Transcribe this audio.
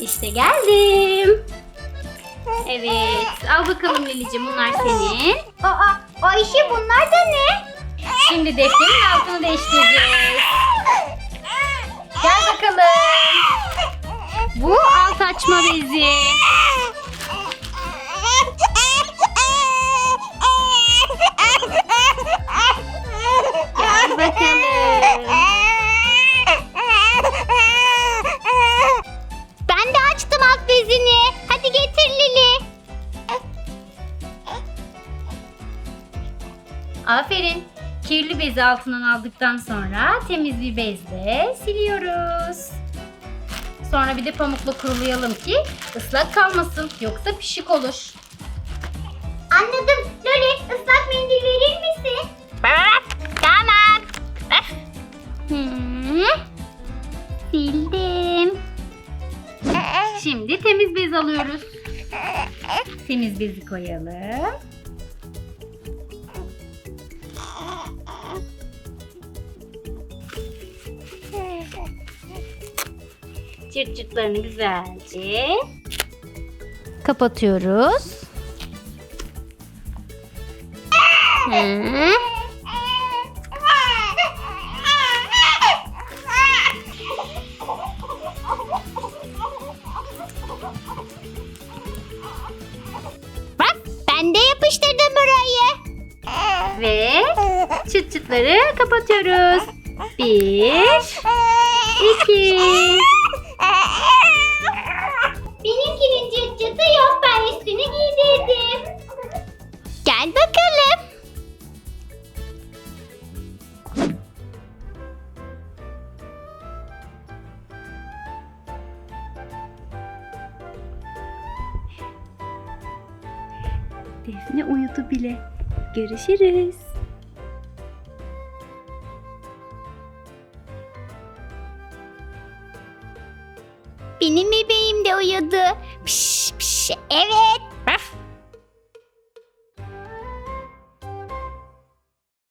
İşte geldim. Evet. Al bakalım Lilicim bunlar senin. Aa, Ayşe bunlar da ne? Şimdi defterin altını değiştireceğiz. Gel bakalım. Bu alt açma bezi. Aferin. Kirli bezi altından aldıktan sonra temiz bir bezle siliyoruz. Sonra bir de pamukla kurulayalım ki ıslak kalmasın. Yoksa pişik olur. Anladım. Loli ıslak mendil verir misin? Tamam. Hmm. Sildim. Şimdi temiz bez alıyoruz. Temiz bezi koyalım. Çırt çırtlarını güzelce kapatıyoruz. Hı. Bak ben de yapıştırdım burayı. Ve çıt çıtları kapatıyoruz. Bir, iki. Benimkinin cırt cırtı yok. Ben üstünü giydirdim. Gel bakalım. Defne uyudu bile. Görüşürüz. Benim bebeğim de uyudu. Piş piş. Evet.